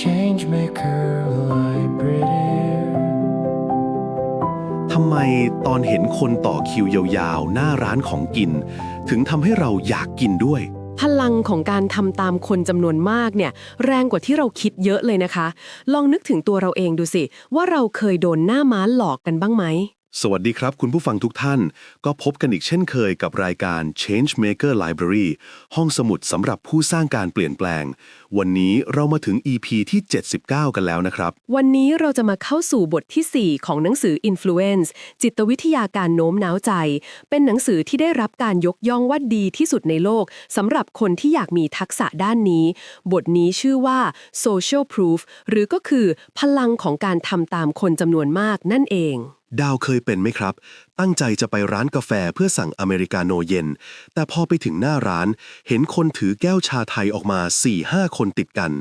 Changemaker Library. ทำไมตอนเห็นคนต่อคิวยาวๆ หน้าร้านของกิน ถึงทำให้เราอยากกินด้วย พลังของการทำตามคนจำนวนมากเนี่ยแรงกว่าที่เราคิดเยอะเลยนะคะ ลองนึกถึงตัวเราเองดูสิ ว่าเราเคยโดนหน้าม้าหลอกกันบ้างไหม สวัสดีครับคุณผู้ฟังทุกท่าน ก็พบกันอีกเช่นเคยกับรายการ Changemaker Library ห้องสมุดสำหรับผู้สร้างการเปลี่ยนแปลง วันนี้เรามาถึง EP ที่ 79 กันแล้วนะครับ วันนี้เราจะมาเข้าสู่บทที่ 4 ของหนังสือ Influence จิตวิทยาการโน้มน้าวใจ เป็นหนังสือที่ได้รับการยกย่องว่าดีที่สุดในโลกสำหรับคนที่อยากมีทักษะด้านนี้ บทนี้ชื่อว่า Social Proof หรือก็คือพลังของการทำตามคนจำนวนมากนั่นเอง ดาวเคยเป็นไหมครับ ตั้งใจจะไปร้านกาแฟเพื่อสั่งอเมริกาโนเย็น แต่พอไปถึงหน้าร้าน เห็นคนถือแก้วชาไทยออกมา4-5คนติดกัน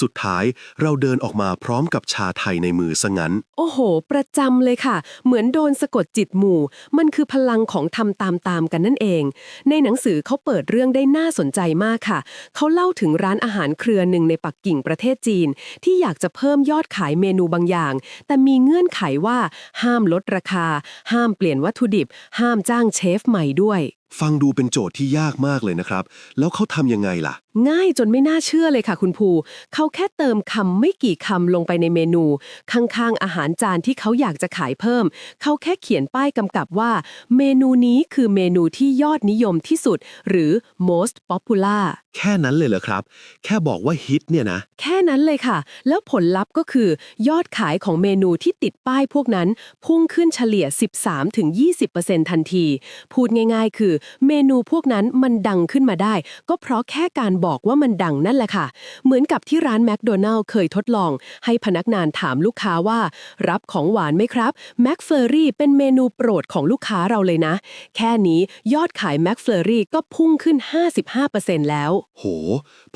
สุดท้ายเราเดินออกมาพร้อมกับชาไทยในมือซะงั้น โอ้โห ประจำเลยค่ะ เหมือนโดนสะกดจิตหมู่ มันคือพลังของทำตามตามกันนั่นเอง ในหนังสือเขาเปิดเรื่องได้น่าสนใจมากค่ะ เขาเล่าถึงร้านอาหารเครือหนึ่งในปักกิ่งประเทศจีน ที่อยากจะเพิ่มยอดขายเมนูบางอย่าง แต่มีเงื่อนไขว่าห้ามลดราคา ห้ามเปลี่ยนวัตถุดิบ ห้ามจ้างเชฟใหม่ด้วย ฟังดูเป็นโจทย์ที่ยากมากเลยนะครับ แล้วเขาทำยังไงล่ะ ง่ายจนไม่น่าเชื่อเลยค่ะคุณภู เขาแค่เติมคำไม่กี่คำลงไปในเมนู ข้างๆ อาหารจานที่เขาอยากจะขายเพิ่ม เขาแค่เขียนป้ายกำกับว่า เมนูนี้คือเมนูที่ยอดนิยมที่สุด หรือ most popular แค่นั้นเลยเหรอครับ แค่บอกว่าฮิตเนี่ยนะ แค่นั้นเลยค่ะ แล้วผลลัพธ์ก็คือ ยอดขายของเมนูที่ติดป้ายพวกนั้น พุ่งขึ้นเฉลี่ย 13-20%ทันที พูดง่ายๆ คือเมนูพวกนั้นมันดังขึ้นมาได้ ก็เพราะแค่การบอกว่ามันดังนั่นแหละค่ะ เหมือนกับที่ร้านแมคโดนัลล์เคยทดลอง ให้พนักงานถามลูกค้าว่า รับของหวานไหมครับแมคเฟอรี่เป็นเมนูโปรดของลูกค้าเราเลยนะ แค่นี้ยอดขายแมคเฟอรี่ก็พุ่งขึ้น 55%แล้ว โห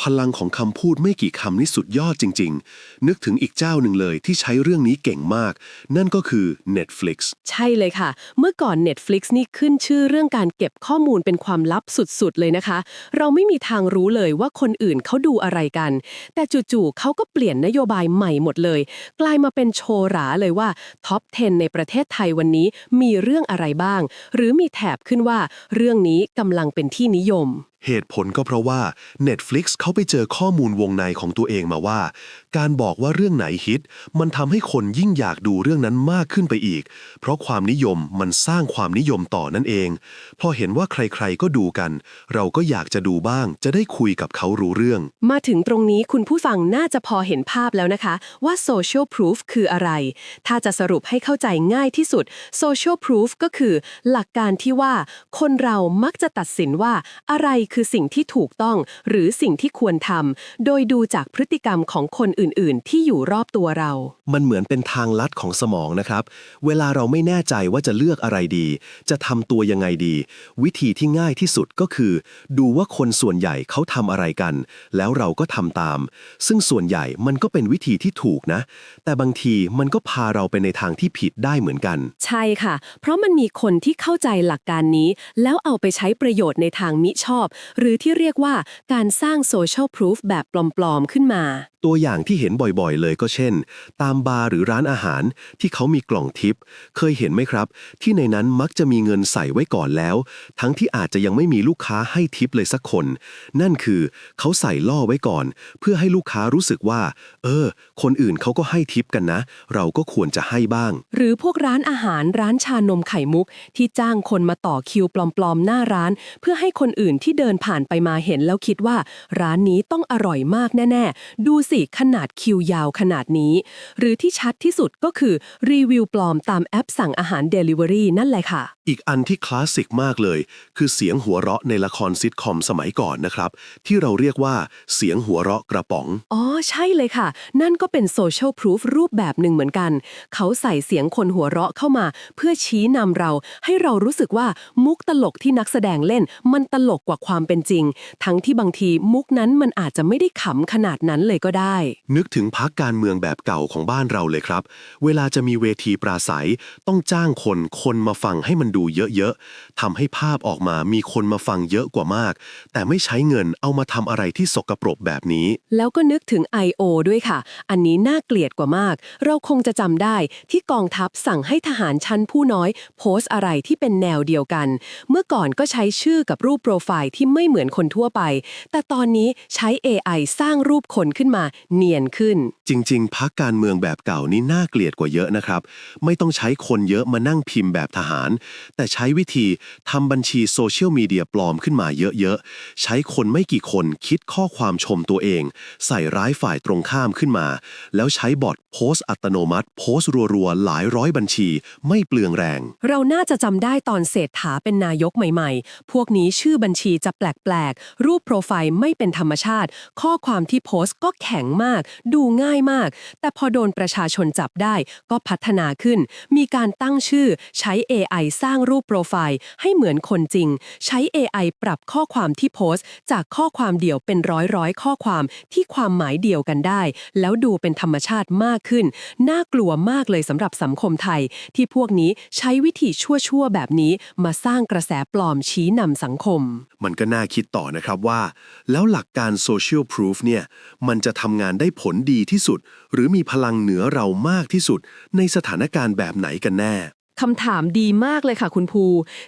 พลังของคำพูดไม่กี่คำนี่สุดยอดจริง ๆ นึกถึงอีกเจ้าหนึ่งเลยที่ใช้เรื่องนี้เก่งมาก นั่นก็คือ Netflix ใช่เลยค่ะ เมื่อก่อน Netflix นี่ขึ้นชื่อเรื่องการเก็บข้อมูลเป็นความลับสุดๆเลยนะคะ เราไม่มีทางรู้เลยว่าคนอื่นเขาดูอะไรกัน แต่จู่ๆเขาก็เปลี่ยนนโยบายใหม่หมดเลย กลายมาเป็นโชว์หราเลยว่าท็อป 10 ในประเทศไทยวันนี้มีเรื่องอะไรบ้าง หรือมีแถบขึ้นว่าเรื่องนี้กำลังเป็นที่นิยมเหตุผลก็เพราะว่า Netflix เขาไปเจอข้อมูลวงในของตัวเองมาว่า การบอกว่าเรื่องไหนฮิต มันทำให้คนยิ่งอยากดูเรื่องนั้นมากขึ้นไปอีก เพราะความนิยมมันสร้างความนิยมต่อนั่นเอง พอเห็นว่าใครๆก็ดูกัน เราก็อยากจะดูบ้าง จะได้คุยกับเขารู้เรื่อง มาถึงตรงนี้คุณผู้ฟังน่าจะพอเห็นภาพแล้วนะคะ ว่า social proof คืออะไร ถ้าจะสรุปให้เข้าใจง่ายที่สุด social proof ก็คือ หลักการที่ว่า คนเรามักจะตัดสินว่าอะไรคือสิ่งที่ถูกต้อง หรือสิ่งที่ควรทำโดยดูจากพฤติกรรมของคนอื่นๆ ที่อยู่รอบตัวเรา มันเหมือนเป็นทางลัดของสมองนะครับ เวลาเราไม่แน่ใจว่าจะเลือกอะไรดี จะทำตัวยังไงดี วิธีที่ง่ายที่สุดก็คือ ดูว่าคนส่วนใหญ่เขาทำอะไรกัน แล้วเราก็ทำตาม ซึ่งส่วนใหญ่มันก็เป็นวิธีที่ถูกนะ แต่บางทีมันก็พาเราไปในทางที่ผิดได้เหมือนกัน ใช่ค่ะ เพราะมันมีคนที่เข้าใจหลักการนี้ แล้วเอาไปใช้ประโยชน์ในทางมิชอบหรือที่เรียกว่าการสร้าง social proof แบบปลอม ๆ ขึ้นมา ตัวอย่างที่เห็นบ่อยๆ เลยก็เช่น ตามบาร์หรือร้านอาหารที่เขามีกล่องทิป เคยเห็นไหมครับ ที่ในนั้นมักจะมีเงินใส่ไว้ก่อนแล้ว ทั้งที่อาจจะยังไม่มีลูกค้าให้ทิปเลยสักคน นั่นคือเขาใส่ล่อไว้ก่อน เพื่อให้ลูกค้ารู้สึกว่า เออ คนอื่นเขาก็ให้ทิปกันนะ เราก็ควรจะให้บ้าง หรือพวกร้านอาหารร้านชานมไข่มุก ที่จ้างคนมาต่อคิวปลอมๆ หน้าร้าน เพื่อให้คนอื่นที่เดินินผ่านไปมาเห็นแล้วคิดว่า ร้านนี้ต้องอร่อยมากแน่ ๆ ดูสิขนาดคิวยาวขนาดนี้ หรือที่ชัดที่สุดก็คือรีวิวปลอมตามแอปสั่งอาหาร Delivery นั่นแหละค่ะ อีกอันที่คลาสสิกมากเลย คือเสียงหัวเราะในละครซิทคอมสมัยก่อนนะครับ ที่เราเรียกว่าเสียงหัวเราะกระป๋อง อ๋อ ใช่เลยค่ะ นั่นก็เป็นโซเชียลพ o ูฟรูปแบบหนึ่งเหมือนกัน เขาใส่เสียงคนหัวเราะเข้ามา เพื่อชี้นำเราให้เรารู้สึกว่ามุกตลกที่นักแสดงเล่น มันตลกกว่าความเป็นจริง ทั้งที่บางทีมุกนั้นมันอาจจะไม่ได้ขำขนาดนั้นเลยก็ได้ นึกถึงพักการเมืองแบบเก่าของบ้านเราเลยครับ เวลาจะมีเวทีปราศัยต้องจ้างคนคนมาฟังให้มันดูเยอะๆทำให้ภาพออกมามีคนมาฟังเยอะกว่ามาก แต่ไม่ใช้เงินเอามาทำอะไรที่สกปรกแบบนี้ แล้วก็นึกถึง I.O. ด้วยค่ะ อันนี้น่าเกลียดกว่ามาก เราคงจะจำได้ที่กองทัพสั่งให้ทหารชั้นผู้น้อย โพสต์อะไรที่เป็นแนวเดียวกัน เมื่อก่อนก็ใช้ชื่อกับรูปโปรไฟล์ที่ไม่เหมือนคนทั่วไป แต่ตอนนี้ใช้ AI สร้างรูปคนขึ้นมาเนียนขึ้น จริง ๆพักการเมืองแบบเก่านี่น่าเกลียดกว่าเยอะนะครับ ไม่ต้องใช้คนเยอะมานั่งพิมพ์แบบทหารแต่ใช้วิธีทำบัญชีโซเชียลมีเดียปลอมขึ้นมาเยอะๆ ใช้คนไม่กี่คนคิดข้อความชมตัวเอง ใส่ร้ายฝ่ายตรงข้ามขึ้นมา แล้วใช้บอทโพสต์อัตโนมัติ โพสต์รัวๆ หลายร้อยบัญชีไม่เปลืองแรง เราน่าจะจำได้ตอนเศรษฐาเป็นนายกใหม่ๆ พวกนี้ชื่อบัญชีจะแปลกๆ รูปโปรไฟล์ไม่เป็นธรรมชาติ ข้อความที่โพสต์ก็แข็งมาก ดูง่ายมาก แต่พอโดนประชาชนจับได้ก็พัฒนาขึ้น มีการตั้งชื่อใช้ AI สร้างรูปโปรไฟล์ให้เหมือนคนจริง ใช้ AI ปรับข้อความที่โพสต์ จากข้อความเดียวเป็นร้อยร้อยๆข้อความที่ความหมายเดียวกันได้ แล้วดูเป็นธรรมชาติมากขึ้น น่ากลัวมากเลยสำหรับสังคมไทย ที่พวกนี้ใช้วิธีชั่วๆ แบบนี้มาสร้างกระแสปลอมชี้นำสังคม มันก็น่าคิดต่อนะครับว่า แล้วหลักการ social proof เนี่ยมันจะทำงานได้ผลดีที่สุด หรือมีพลังเหนือเรามากที่สุด ในสถานการณ์แบบไหนกันแน่ คำถามดีมากเลยค่ะคุณภู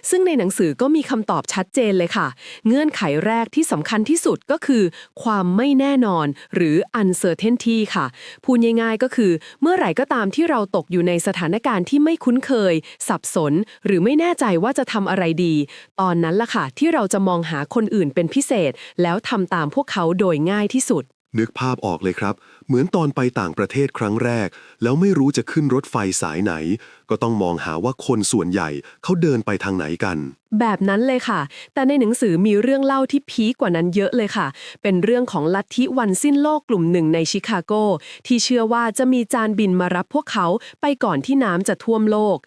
ซึ่งในหนังสือก็มีคำตอบชัดเจนเลยค่ะ เงื่อนไขแรกที่สำคัญที่สุดก็คือ ความไม่แน่นอน หรือ uncertainty ค่ะ พูดง่ายๆก็คือ เมื่อไหร่ก็ตามที่เราตกอยู่ในสถานการณ์ที่ไม่คุ้นเคย สับสน หรือไม่แน่ใจว่าจะทำอะไรดี ตอนนั้นล่ะค่ะ ที่เราจะมองหาคนอื่นเป็นพิเศษ แล้วทำตามพวกเขาโดยง่ายที่สุด นึกภาพออกเลยครับ เหมือนตอนไปต่างประเทศครั้งแรก แล้วไม่รู้จะขึ้นรถไฟสายไหน ก็ต้องมองหาว่าคนส่วนใหญ่เขาเดินไปทางไหนกัน แบบนั้นเลยค่ะ แต่ในหนังสือมีเรื่องเล่าที่พีคกว่านั้นเยอะเลยค่ะ เป็นเรื่องของลัทธิวันสิ้นโลกกลุ่มหนึ่งในชิคาโก ที่เชื่อว่าจะมีจานบินมารับพวกเขาไปก่อนที่น้ำจะท่วมโลก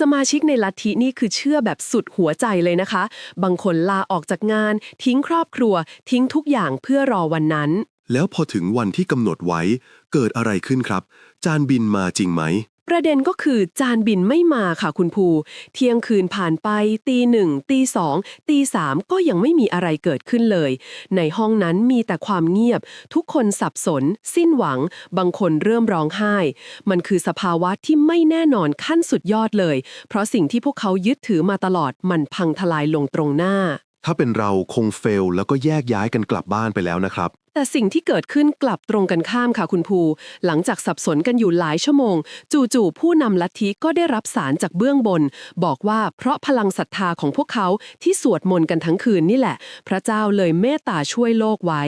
สมาชิกในลัทธินี่คือเชื่อแบบสุดหัวใจเลยนะคะ บางคนลาออกจากงาน ทิ้งครอบครัว ทิ้งทุกอย่างเพื่อรอวันนั้น แล้วพอถึงวันที่กำหนดไว้ เกิดอะไรขึ้นครับ จานบินมาจริงไหม ประเด็นก็คือจานบินไม่มาค่ะคุณภู เที่ยงคืนผ่านไป ตีหนึ่งตีสองตีสามก็ยังไม่มีอะไรเกิดขึ้นเลย ในห้องนั้นมีแต่ความเงียบ ทุกคนสับสน สิ้นหวัง บางคนเริ่มร้องไห้ มันคือสภาวะที่ไม่แน่นอนขั้นสุดยอดเลย เพราะสิ่งที่พวกเขายึดถือมาตลอดมันพังทลายลงตรงหน้า ถ้าเป็นเราคงเฟลแล้วก็แยกย้ายกันกลับบ้านไปแล้วนะครับ แต่สิ่งที่เกิดขึ้นกลับตรงกันข้ามค่ะคุณภู หลังจากสับสนกันอยู่หลายชั่วโมง จู่ๆผู้นำลัทธิก็ได้รับสารจากเบื้องบน บอกว่าเพราะพลังศรัทธาของพวกเขาที่สวดมนต์กันทั้งคืนนี่แหละ พระเจ้าเลยเมตตาช่วยโลกไว้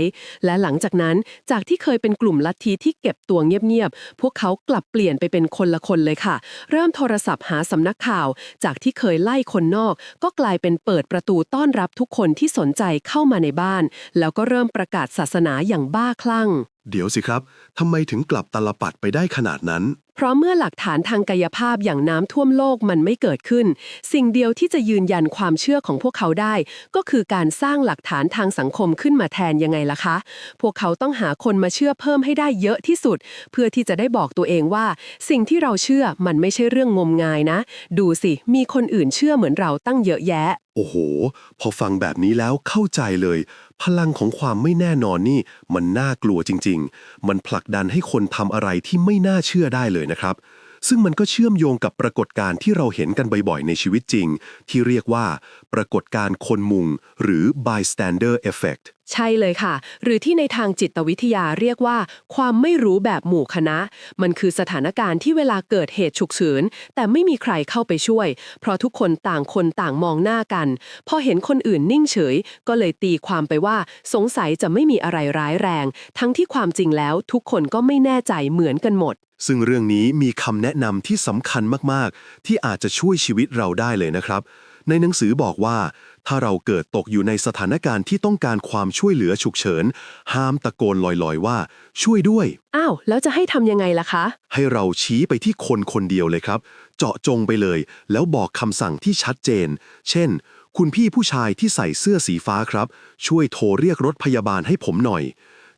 และหลังจากนั้นจากที่เคยเป็นกลุ่มลัทธิที่เก็บตัวเงียบๆพวกเขากลับเปลี่ยนไปเป็นคนละคนเลยค่ะ เริ่มโทรศัพท์หาสำนักข่าว จากที่เคยไล่คนนอก ก็กลายเป็นเปิดประตูต้อนรับทุกคนที่สนใจเข้ามาในบ้าน แล้วก็เริ่มประกาศศาสนาอย่างบ้าคลั่ง เดี๋ยวสิครับ ทำไมถึงกลับตลปัดไปได้ขนาดนั้น เพราะเมื่อหลักฐานทางกายภาพอย่างน้ำท่วมโลกมันไม่เกิดขึ้น สิ่งเดียวที่จะยืนยันความเชื่อของพวกเขาได้ ก็คือการสร้างหลักฐานทางสังคมขึ้นมาแทนยังไงล่ะคะ พวกเขาต้องหาคนมาเชื่อเพิ่มให้ได้เยอะที่สุด เพื่อที่จะได้บอกตัวเองว่า สิ่งที่เราเชื่อมันไม่ใช่เรื่องงมงายนะ ดูสิ มีคนอื่นเชื่อเหมือนเราตั้งเยอะแยะ โอ้โห พอฟังแบบนี้แล้วเข้าใจเลย พลังของความไม่แน่นอนนี่ มันน่ากลัวจริง ๆ มันผลักดันให้คนทำอะไรที่ไม่น่าเชื่อได้เลยนะครับ ซึ่งมันก็เชื่อมโยงกับปรากฏการณ์ที่เราเห็นกันบ่อยๆ ในชีวิตจริง ที่เรียกว่า ปรากฏการณ์คนมุง หรือ bystander effect ใช่เลยค่ะ หรือที่ในทางจิตวิทยาเรียกว่า ความไม่รู้แบบหมู่คณะ มันคือสถานการณ์ที่เวลาเกิดเหตุฉุกเฉินแต่ไม่มีใครเข้าไปช่วย เพราะทุกคนต่างคนต่างมองหน้ากัน พอเห็นคนอื่นนิ่งเฉย ก็เลยตีความไปว่า สงสัยจะไม่มีอะไรร้ายแรง ทั้งที่ความจริงแล้วทุกคนก็ไม่แน่ใจเหมือนกันหมด ซึ่งเรื่องนี้มีคำแนะนำที่สำคัญมากๆ ที่อาจจะช่วยชีวิตเราได้เลยนะครับ ในหนังสือบอกว่า ถ้าเราเกิดตกอยู่ในสถานการณ์ที่ต้องการความช่วยเหลือฉุกเฉิน ห้ามตะโกนลอยๆว่า ช่วยด้วย อ้าว แล้วจะให้ทำยังไงล่ะคะ ให้เราชี้ไปที่คนคนเดียวเลยครับ เจาะจงไปเลย แล้วบอกคำสั่งที่ชัดเจน เช่น คุณพี่ผู้ชายที่ใส่เสื้อสีฟ้าครับ ช่วยโทรเรียกรถพยาบาลให้ผมหน่อย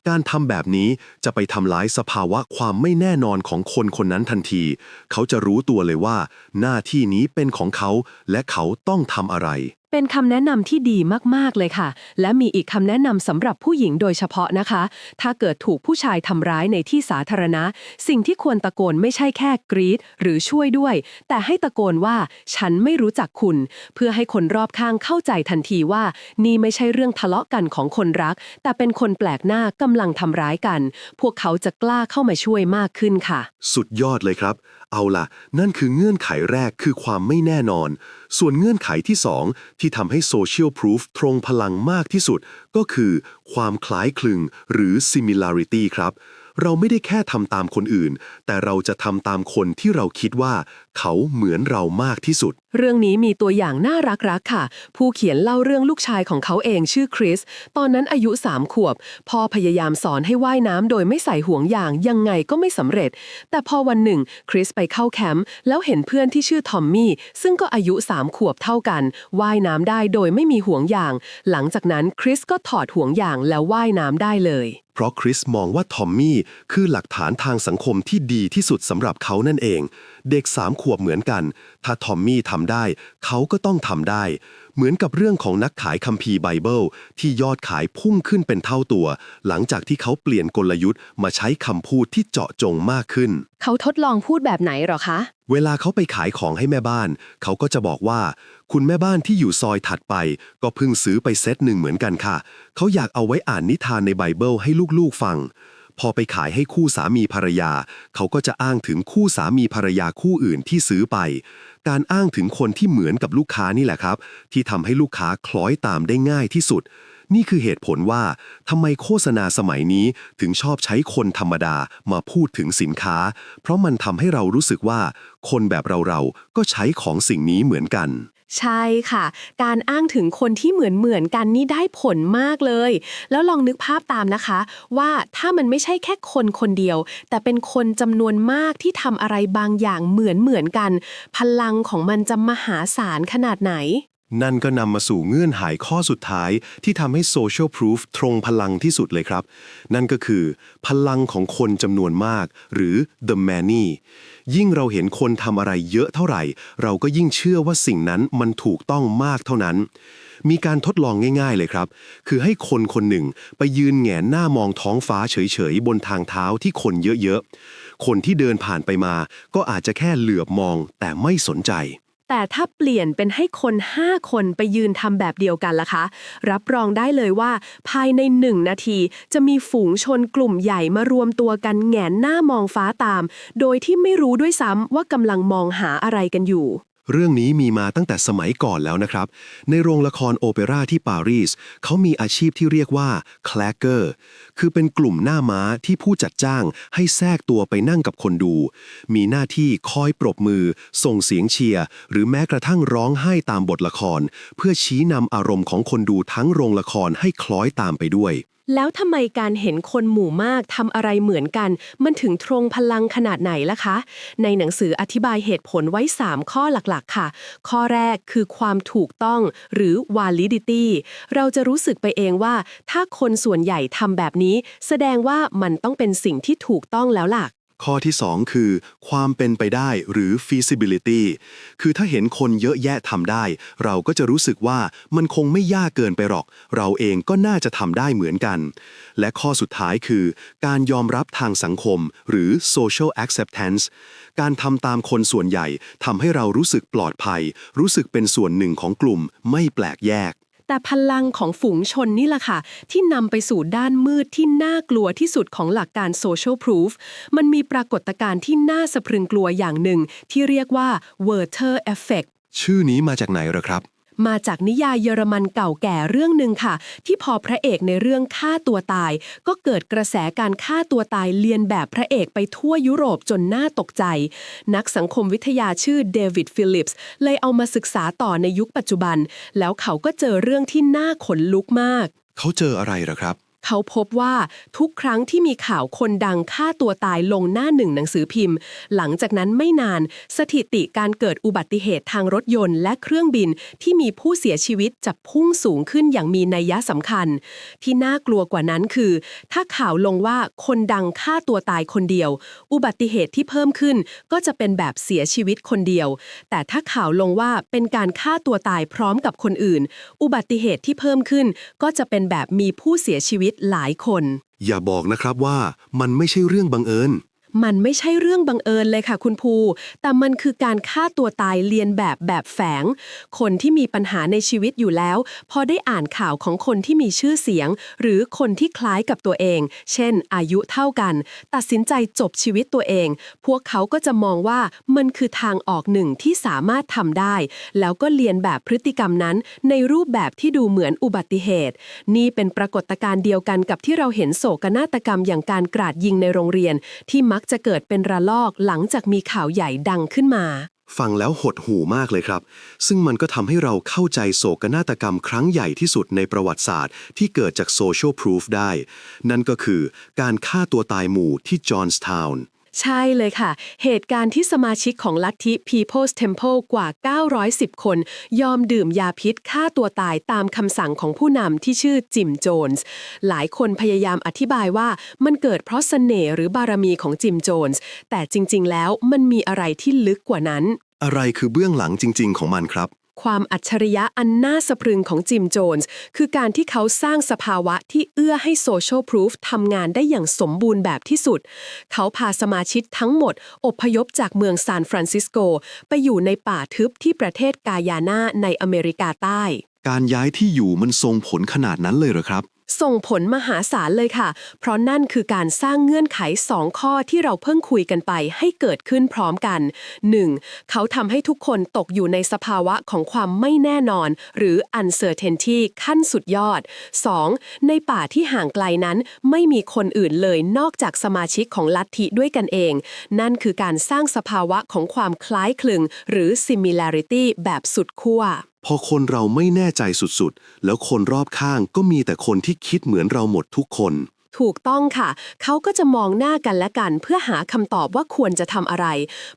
การทำแบบนี้จะไปทำลายสภาวะความไม่แน่นอนของคนคนนั้นทันที เขาจะรู้ตัวเลยว่า หน้าที่นี้เป็นของเขา และเขาต้องทำอะไร เป็นคำแนะนำที่ดีมาก ๆ เลยค่ะ และมีอีกคำแนะนำสำหรับผู้หญิงโดยเฉพาะนะคะ ถ้าเกิดถูกผู้ชายทำร้ายในที่สาธารณะ สิ่งที่ควรตะโกนไม่ใช่แค่กรีดหรือช่วยด้วย แต่ให้ตะโกนว่าฉันไม่รู้จักคุณ เพื่อให้คนรอบข้างเข้าใจทันทีว่า นี่ไม่ใช่เรื่องทะเลาะกันของคนรัก แต่เป็นคนแปลกหน้ากำลังทำร้ายกัน พวกเขาจะกล้าเข้ามาช่วยมากขึ้นค่ะ สุดยอดเลยครับ เอาล่ะนั่นคือเงื่อนไขแรกคือความไม่แน่นอน ส่วนเงื่อนไขที่ 2 ที่ทำให้ Social Proof ตรงพลังมากที่สุด ก็คือ ความคล้ายคลึงหรือ similarity ครับ เราไม่ได้แค่ทำตามคนอื่น แต่เราจะทำตามคนที่เราคิดว่า เขาเหมือนเรามากที่สุด เรื่องนี้มีตัวอย่างน่ารักๆค่ะ ผู้เขียนเล่าเรื่องลูกชายของเขาเองชื่อคริส ตอนนั้นอายุ3ขวบ พ่อพยายามสอนให้ว่ายน้ำโดยไม่ใส่ห่วงยางยังไงก็ไม่สำเร็จ แต่พอวันหนึ่ง คริสไปเข้าแคมป์แล้วเห็นเพื่อนที่ชื่อทอมมี่ซึ่งก็อายุ3ขวบเท่ากันว่ายน้ำได้โดยไม่มีห่วงยาง หลังจากนั้นคริสก็ถอดห่วงยางแล้วว่ายน้ำได้เลย ราะคริสมองว่าทอมมี่คือหลักฐานทางสังคมที่ดีที่สุดสำหรับเขานั่นเอง เด็กสามขวบเหมือนกัน ถ้าทอมมี่ทำได้ เขาก็ต้องทำได้ เหมือนกับเรื่องของนักขายคัมภีร์ไบเบิลที่ยอดขายพุ่งขึ้นเป็นเท่าตัว หลังจากที่เขาเปลี่ยนกลยุทธ์มาใช้คำพูดที่เจาะจงมากขึ้น เขาทดลองพูดแบบไหนหรอคะ เวลาเขาไปขายของให้แม่บ้าน เขาก็จะบอกว่า คุณแม่บ้านที่อยู่ซอยถัดไป ก็เพิ่งซื้อไปเซตหนึ่งเหมือนกันค่ะ เขาอยากเอาไว้อ่านนิทานในไบเบิลให้ลูกๆฟังพอไปขายให้คู่สามีภรรยา เขาก็จะอ้างถึงคู่สามีภรรยาคู่อื่นที่ซื้อไป การอ้างถึงคนที่เหมือนกับลูกค้านี่แหละครับ ที่ทำให้ลูกค้าคล้อยตามได้ง่ายที่สุด นี่คือเหตุผลว่าทำไมโฆษณาสมัยนี้ถึงชอบใช้คนธรรมดามาพูดถึงสินค้า เพราะมันทำให้เรารู้สึกว่า คนแบบเราๆก็ใช้ของสิ่งนี้เหมือนกัน ใช่ค่ะ การอ้างถึงคนที่เหมือนเหมือนๆกันนี่ได้ผลมากเลย แล้วลองนึกภาพตามนะคะ ว่าถ้ามันไม่ใช่แค่คนคนเดียว แต่เป็นคนจำนวนมากที่ทำอะไรบางอย่างเหมือนเหมือนๆกัน พลังของมันจะมหาศาลขนาดไหน นั่นก็นำมาสู่เงื่อนหายข้อสุดท้าย ที่ทำให้ Social Proof ตรงพลังที่สุดเลยครับ นั่นก็คือ พลังของคนจำนวนมาก หรือ the many ยิ่งเราเห็นคนทำอะไรเยอะเท่าไหร่ เราก็ยิ่งเชื่อว่าสิ่งนั้นมันถูกต้องมากเท่านั้น มีการทดลองง่าย ๆ เลยครับ คือให้คนคนหนึ่งไปยืนแงนหน้ามองท้องฟ้าเฉยๆ บนทางเท้าที่คนเยอะๆ คนที่เดินผ่านไปมา ก็อาจจะแค่เหลือบมองแต่ไม่สนใจ แต่ถ้าเปลี่ยนเป็นให้คน 5 คนไปยืนทำแบบเดียวกันล่ะคะ รับรองได้เลยว่า ภายในหนึ่งนาที จะมีฝูงชนกลุ่มใหญ่มารวมตัวกันแงนหน้ามองฟ้าตาม โดยที่ไม่รู้ด้วยซ้ำว่ากำลังมองหาอะไรกันอยู่ เรื่องนี้มีมาตั้งแต่สมัยก่อนแล้วนะครับ ในโรงละครโอเปร่าที่ปารีสเขามีอาชีพที่เรียกว่าคลเกอร์ คือเป็นกลุ่มหน้าม้าที่ผู้จัดจ้างให้แทรกตัวไปนั่งกับคนดู มีหน้าที่คอยปรบมือ ส่งเสียงเชียร์ หรือแม้กระทั่งร้องไห้ตามบทละคร เพื่อชี้นำอารมณ์ของคนดูทั้งโรงละครให้คล้อยตามไปด้วย แล้วทำไมการเห็นคนหมู่มากทำอะไรเหมือนกัน มันถึงตรงพลังขนาดไหนล่ะคะ ในหนังสืออธิบายเหตุผลไว้ 3 ข้อหลักๆ ค่ะ ข้อแรกคือความถูกต้องหรือ validity เราจะรู้สึกไปเองว่า ถ้าคนส่วนใหญ่ทำแบบนี้ แสดงว่ามันต้องเป็นสิ่งที่ถูกต้องแล้วล่ะ ข้อที่ 2 คือ ความเป็นไปได้หรือ feasibility คือถ้าเห็นคนเยอะแยะทำได้ เราก็จะรู้สึกว่ามันคงไม่ยากเกินไปหรอก เราเองก็น่าจะทำได้เหมือนกัน และข้อสุดท้ายคือ การยอมรับทางสังคม หรือ social acceptance การทำตามคนส่วนใหญ่ทำให้เรารู้สึกปลอดภัย รู้สึกเป็นส่วนหนึ่งของกลุ่ม ไม่แปลกแยก แต่พลังของฝูงชนนี่แหละค่ะ ที่นำไปสู่ด้านมืดที่น่ากลัวที่สุดของหลักการ social proof มันมีปรากฏการณ์ที่น่าสะพรึงกลัวอย่างหนึ่ง ที่เรียกว่า Werther effect ชื่อนี้มาจากไหนเหรอครับ มาจากนิยายเยอรมันเก่าแก่เรื่องหนึ่งค่ะ ที่พอพระเอกในเรื่องฆ่าตัวตาย ก็เกิดกระแสการฆ่าตัวตายเลียนแบบพระเอกไปทั่วยุโรปจนน่าตกใจ นักสังคมวิทยาชื่อเดวิดฟิลิปส์เลยเอามาศึกษาต่อในยุคปัจจุบัน แล้วเขาก็เจอเรื่องที่น่าขนลุกมาก เขาเจออะไรเหรอครับ เขาพบว่าทุกครั้งที่มีข่าวคนดังฆ่าตัวตายลงหน้าหนึ่งหนังสือพิมพ์ หลังจากนั้นไม่นาน สถิติการเกิดอุบัติเหตุทางรถยนต์และเครื่องบินที่มีผู้เสียชีวิตจะพุ่งสูงขึ้นอย่างมีนัยสำคัญ ที่น่ากลัวกว่านั้นคือ ถ้าข่าวลงว่าคนดังฆ่าตัวตายคนเดียว อุบัติเหตุที่เพิ่มขึ้นก็จะเป็นแบบเสียชีวิตคนเดียว แต่ถ้าข่าวลงว่าเป็นการฆ่าตัวตายพร้อมกับคนอื่น อุบัติเหตุที่เพิ่มขึ้นก็จะเป็นแบบมีผู้เสียชีวิตหลายคน อย่าบอกนะครับว่ามันไม่ใช่เรื่องบังเอิญ มันไม่ใช่เรื่องบังเอิญเลยค่ะคุณภู แต่มันคือการฆ่าตัวตายเลียนแบบแบบแฝง คนที่มีปัญหาในชีวิตอยู่แล้ว พอได้อ่านข่าวของคนที่มีชื่อเสียง หรือคนที่คล้ายกับตัวเอง เช่น อายุเท่ากัน ตัดสินใจจบชีวิตตัวเอง พวกเขาก็จะมองว่ามันคือทางออกหนึ่งที่สามารถทำได้ แล้วก็เลียนแบบพฤติกรรมนั้น ในรูปแบบที่ดูเหมือนอุบัติเหตุ นี่เป็นปรากฏการณ์เดียวกันกับที่เราเห็นโศกนาฏกรรมอย่างการกราดยิงในโรงเรียนที่มักจะเกิดเป็นระลอกหลังจากมีข่าวใหญ่ดังขึ้นมา ฟังแล้วหดหูมากเลยครับ ซึ่งมันก็ทำให้เราเข้าใจโศกนาฏกรรมครั้งใหญ่ที่สุดในประวัติศาสตร์ ที่เกิดจากโซเชียลพรูฟได้ นั่นก็คือการฆ่าตัวตายหมู่ที่จอห์นสทาวน์ ใช่เลยค่ะ เหตุการณ์ที่สมาชิกของลัทธิ People's Temple กว่า 910 คน ยอมดื่มยาพิษฆ่าตัวตายตามคำสั่งของผู้นำที่ชื่อจิมโจนส์ หลายคนพยายามอธิบายว่ามันเกิดเพราะเสน่ห์หรือบารมีของจิมโจนส์ แต่จริง ๆ แล้วมันมีอะไรที่ลึกกว่านั้น อะไรคือเบื้องหลังจริง ๆ ของมันครับ ความอัจฉริยะอันน่าสะพรึงของจิมโจนส์คือการที่เขาสร้างสภาวะที่เอื้อให้โซเชียลพรูฟทำงานได้อย่างสมบูรณ์แบบที่สุด เขาพาสมาชิกทั้งหมด อพยพจากเมืองซานฟรานซิสโก ไปอยู่ในป่าทึบที่ประเทศกายานาในอเมริกาใต้ การย้ายที่อยู่มันส่งผลขนาดนั้นเลยเหรอครับ ส่งผลมหาศาลเลยค่ะ เพราะนั่นคือการสร้างเงื่อนไข 2 ข้อที่เราเพิ่งคุยกันไปให้เกิดขึ้นพร้อมกัน 1. เขาทำให้ทุกคนตกอยู่ในสภาวะของความไม่แน่นอน หรือ uncertainty ขั้นสุดยอด 2. ในป่าที่ห่างไกลนั้นไม่มีคนอื่นเลยนอกจากสมาชิกของลัทธิด้วยกันเอง นั่นคือการสร้างสภาวะของความคล้ายคลึง หรือ similarity แบบสุดขั้ว พอคนเราไม่แน่ใจสุดๆ แล้วคนรอบข้างก็มีแต่คนที่คิดเหมือนเราหมดทุกคน ถูกต้องค่ะ เขาก็จะมองหน้ากันและกัน เพื่อหาคำตอบว่าควรจะทำอะไร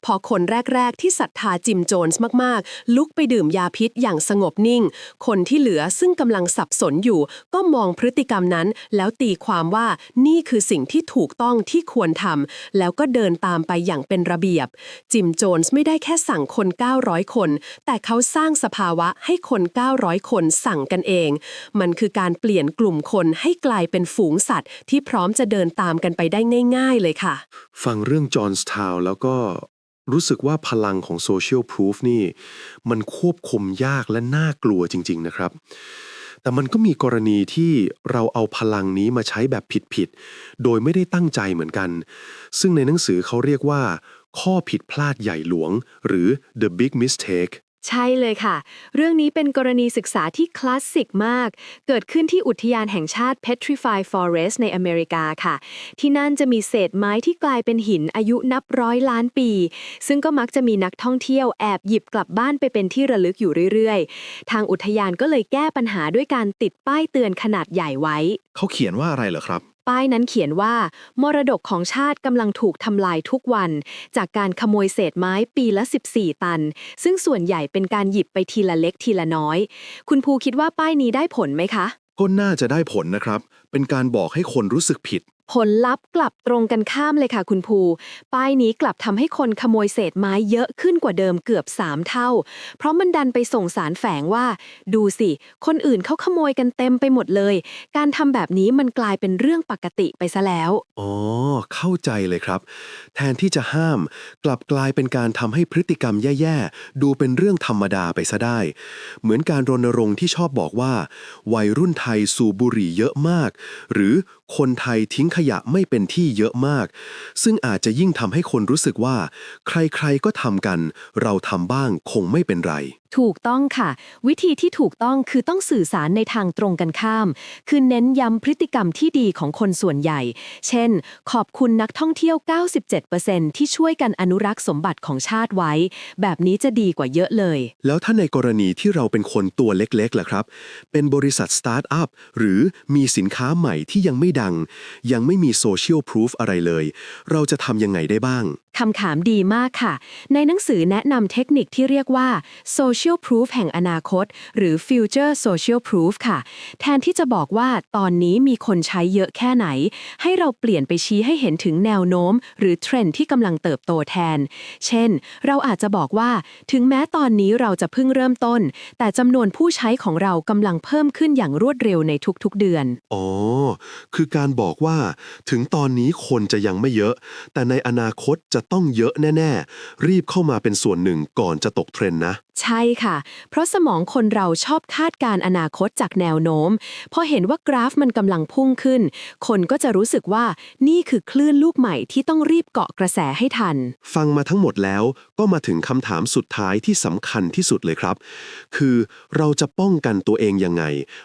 พอคนแรก ๆ ที่ศรัทธาจิมโจนส์มาก ๆ ลุกไปดื่มยาพิษอย่างสงบนิ่ง คนที่เหลือซึ่งกำลังสับสนอยู่ ก็มองพฤติกรรมนั้น แล้วตีความว่านี่คือสิ่งที่ถูกต้องที่ควรทำแล้วก็เดินตามไปอย่างเป็นระเบียบ จิมโจนส์ไม่ได้แค่สั่งคน 900 คน แต่เขาสร้างสภาวะให้คน 900 คนสั่งกันเอง มันคือการเปลี่ยนกลุ่มคนให้กลายเป็นฝูงสัตว์ที่พร้อมจะเดินตามกันไปได้ง่ายๆเลยค่ะ ฟังเรื่องจอห์นสทาวแล้วก็รู้สึกว่าพลังของโซเชียลพรูฟนี่ มันควบคุมยากและน่ากลัวจริง ๆ นะครับ แต่มันก็มีกรณีที่เราเอาพลังนี้มาใช้แบบผิดๆ โดยไม่ได้ตั้งใจเหมือนกัน ซึ่งในหนังสือเขาเรียกว่า ข้อผิดพลาดใหญ่หลวง หรือ the big mistake ใช่เลยค่ะ เรื่องนี้เป็นกรณีศึกษาที่คลาสสิกมาก เกิดขึ้นที่อุทยานแห่งชาติ Petrified Forest ในอเมริกาค่ะ ที่นั่นจะมีเศษไม้ที่กลายเป็นหินอายุนับร้อยล้านปี ซึ่งก็มักจะมีนักท่องเที่ยวแอบหยิบกลับบ้านไปเป็นที่ระลึกอยู่เรื่อยๆ ทางอุทยานก็เลยแก้ปัญหาด้วยการติดป้ายเตือนขนาดใหญ่ไว้ เขาเขียนว่าอะไรเหรอครับ ป้ายนั้นเขียนว่า มรดกของชาติกำลังถูกทำลายทุกวัน จากการขโมยเศษไม้ปีละ 14 ตัน ซึ่งส่วนใหญ่เป็นการหยิบไปทีละเล็กทีละน้อย คุณภูคิดว่าป้ายนี้ได้ผลไหมคะ ก็น่าจะได้ผลนะครับ เป็นการบอกให้คนรู้สึกผิดผลลัพธ์กลับตรงกันข้ามเลยค่ะคุณภู ป้ายนี้กลับทำให้คนขโมยเศษไม้เยอะขึ้นกว่าเดิมเกือบ 3 เท่า เพราะมันดันไปส่งสารแฝงว่า ดูสิ คนอื่นเขาขโมยกันเต็มไปหมดเลย การทำแบบนี้มันกลายเป็นเรื่องปกติไปซะแล้ว อ๋อ เข้าใจเลยครับ แทนที่จะห้าม กลับกลายเป็นการทำให้พฤติกรรมแย่ๆ ดูเป็นเรื่องธรรมดาไปซะได้ เหมือนการรณรงค์ที่ชอบบอกว่า วัยรุ่นไทยสูบบุหรี่เยอะมาก หรือ คนไทยทิ้งขยะไม่เป็นที่เยอะมาก ซึ่งอาจจะยิ่งทำให้คนรู้สึกว่า ใครๆก็ทำกัน เราทำบ้างคงไม่เป็นไร ถูกต้องค่ะ วิธีที่ถูกต้องคือต้องสื่อสารในทางตรงกันข้าม คือเน้นย้ำพฤติกรรมที่ดีของคนส่วนใหญ่ เช่น ขอบคุณนักท่องเที่ยว 97%ที่ช่วยกันอนุรักษ์สมบัติของชาติไว้ แบบนี้จะดีกว่าเยอะเลย แล้วถ้าในกรณีที่เราเป็นคนตัวเล็กๆล่ะครับ เป็นบริษัทสตาร์ทอัพหรือมีสินค้าใหม่ที่ยังไม่ดังยังไม่มีโซเชียลพ o ูฟอะไรเลย เราจะทำยังไงได้บ้าง คำถามดีมากค่ะ ในหนังสือแนะนำเทคนิคที่เรียกว่า social proof แห่งอนาคต หรือ future social proof ค่ะ แทนที่จะบอกว่าตอนนี้มีคนใช้เยอะแค่ไหน ให้เราเปลี่ยนไปชี้ให้เห็นถึงแนวโน้ม หรือเทรนด์ที่กำลังเติบโตแทน เช่น เราอาจจะบอกว่า ถึงแม้ตอนนี้เราจะเพิ่งเริ่มต้น แต่จำนวนผู้ใช้ของเรากำลังเพิ่มขึ้นอย่างรวดเร็วในทุกๆเดือน อ๋อ คือการบอกว่า ถึงตอนนี้คนจะยังไม่เยอะ แต่ในอนาคตจะต้องเยอะแน่ ๆ รีบเข้ามาเป็นส่วนหนึ่งก่อนจะตกเทรนนะใช่ค่ะ เพราะสมองคนเราชอบคาดการณ์อนาคตจากแนวโน้ม พอเห็นว่ากราฟมันกำลังพุ่งขึ้น คนก็จะรู้สึกว่านี่คือคลื่นลูกใหม่ที่ต้องรีบเกาะกระแสให้ทัน ฟังมาทั้งหมดแล้วก็มาถึงคำถามสุดท้ายที่สำคัญที่สุดเลยครับ คือเราจะป้องกันตัวเองยังไง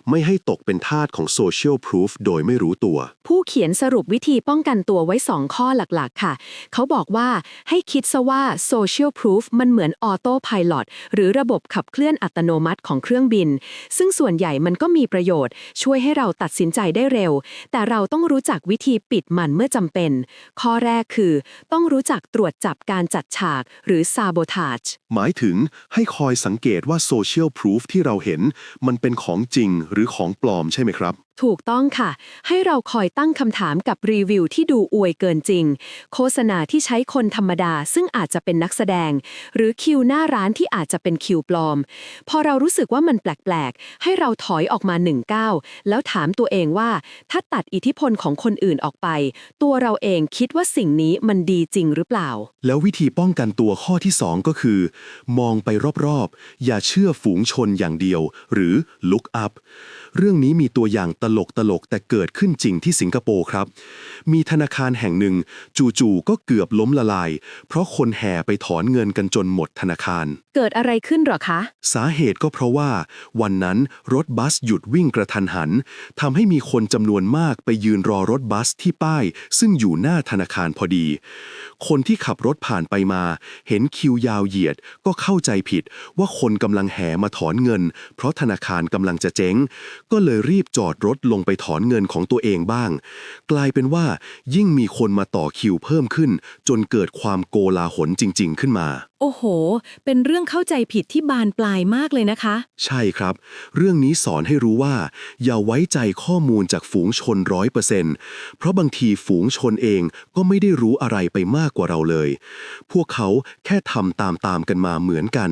ไม่ให้ตกเป็นทาสของโซเชียลพ o ูฟโดยไม่รู้ตัว ผู้เขียนสรุปวิธีป้องกันตัวไว้ 2 ข้อหลักๆ ค่ะ เขาบอกว่าให้คิดซะว่า social proof มันเหมือนออโต้พาย t หรือระบบขับเคลื่อนอัตโนมัติของเครื่องบิน ซึ่งส่วนใหญ่มันก็มีประโยชน์ ช่วยให้เราตัดสินใจได้เร็ว แต่เราต้องรู้จักวิธีปิดมันเมื่อจำเป็น ข้อแรกคือ ต้องรู้จักตรวจจับการจัดฉาก หรือ sabotage หมายถึงให้คอยสังเกตว่าโซเชียลพ o ูฟที่เราเห็น มันเป็นของจริงหรือของปลอมใช่ไหมครับ ถูกต้องค่ะ ให้เราคอยตั้งคำถามกับรีวิวที่ดูอวยเกินจริง โฆษณาที่ใช้คนธรรมดาซึ่งอาจจะเป็นนักแสดง หรือคิวหน้าร้านที่อาจจะเป็นคิวปลอม พอเรารู้สึกว่ามันแปลกๆ ให้เราถอยออกมาหนึ่งก้าวแล้วถามตัวเองว่า ถ้าตัดอิทธิพลของคนอื่นออกไป ตัวเราเองคิดว่าสิ่งนี้มันดีจริงหรือเปล่า แล้ววิธีป้องกันตัวข้อที่ 2 ก็คือ มองไปรอบๆ อย่าเชื่อฝูงชนอย่างเดียว หรือ look up เรื่องนี้มีตัวอย่างตลกตลกๆแต่เกิดขึ้นจริงที่สิงคโปร์ครับ มีธนาคารแห่งหนึ่ง จู่ๆก็เกือบล้มละลาย เพราะคนแห่ไปถอนเงินกันจนหมดธนาคาร เกิดอะไรขึ้นหรอคะ สาเหตุก็เพราะว่า วันนั้นรถบัสหยุดวิ่งกระทันหันทำให้มีคนจำนวนมากไปยืนรอรถบัสที่ป้าย ซึ่งอยู่หน้าธนาคารพอดี คนที่ขับรถผ่านไปมา เห็นคิวยาวเหยียดก็เข้าใจผิดว่าคนกำลังแห่มาถอนเงิน เพราะธนาคารกำลังจะเจ๊งก็เลยรีบจอดรถลงไปถอนเงินของตัวเองบ้าง กลายเป็นว่ายิ่งมีคนมาต่อคิวเพิ่มขึ้น จนเกิดความโกลาหลจริง ๆ ขึ้นมา โอ้โห เป็นเรื่องเข้าใจผิดที่บานปลายมากเลยนะคะ ใช่ครับ เรื่องนี้สอนให้รู้ว่า อย่าไว้ใจข้อมูลจากฝูงชนร้อยเปอร์เซ็นต์เพราะบางทีฝูงชนเองก็ไม่ได้รู้อะไรไปมากกว่าเราเลย พวกเขาแค่ทำตามตามกันมาเหมือนกัน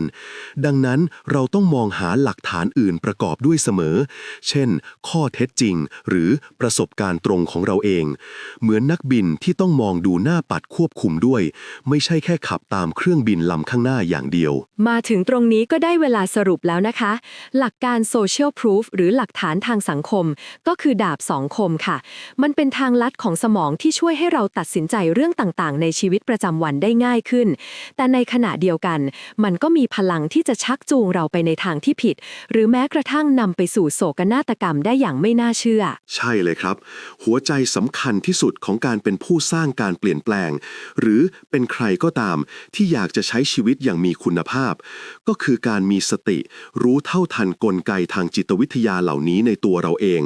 ดังนั้นเราต้องมองหาหลักฐานอื่นประกอบด้วยเสมอ เช่น ข้อเท็จจริง หรือประสบการณ์ตรงของเราเอง เหมือนนักบินที่ต้องมองดูหน้าปัดควบคุมด้วย ไม่ใช่แค่ขับตามเครื่องบินลำข้างหน้าอย่างเดียว มาถึงตรงนี้ก็ได้เวลาสรุปแล้วนะคะ หลักการ social proof หรือหลักฐานทางสังคม ก็คือดาบสองคมค่ะ มันเป็นทางลัดของสมองที่ช่วยให้เราตัดสินใจเรื่องต่างๆ ในชีวิตประจำวันได้ง่ายขึ้น แต่ในขณะเดียวกัน มันก็มีพลังที่จะชักจูงเราไปในทางที่ผิด หรือแม้กระทั่งนำไปสู่โศกนาฏกรรมได้อย่างไม่น่าเชื่อ ใช่เลยครับ หัวใจสำคัญที่สุดของการเป็นผู้สร้างการเปลี่ยนแปลง หรือเป็นใครก็ตามที่อยากจะใช้ชีวิตอย่างมีคุณภาพ ก็คือการมีสติ รู้เท่าทันกลไกทางจิตวิทยาเหล่านี้ในตัวเราเอง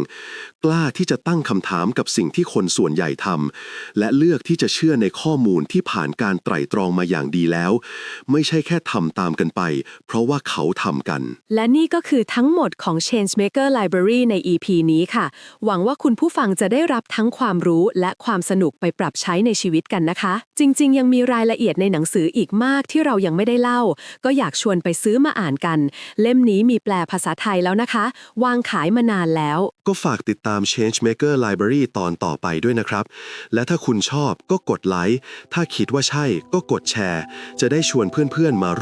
กล้าที่จะตั้งคำถามกับสิ่งที่คนส่วนใหญ่ทำและเลือกที่จะเชื่อในข้อมูลที่ผ่านการไตร่ตรองมาอย่างดีแล้ว ไม่ใช่แค่ทำตามกันไป เพราะว่าเขาทำกัน และนี่ก็คือทั้งหมดของ Changemaker Library ใน EP นี้ค่ะ หวังว่าคุณผู้ฟังจะได้รับทั้งความรู้และความสนุกไปปรับใช้ในชีวิตกันนะคะ จริง ๆ ยังมีรายละเอียดในหนังสืออีกมากที่เรายังไม่ได้เล่า ก็อยากชวนไปซื้อมาอ่านกัน เล่มนี้มีแปลภาษาไทยแล้วนะคะ วางขายมานานแล้ว ก็ฝากติดตาม Changemaker Library ตอนต่อไปด้วยนะครับ และถ้าคุณชอบก็กดไลค์ถ้าคิดว่าใช่ก็กดแชร์ จะได้ชวนเพื่อนๆมาร่วม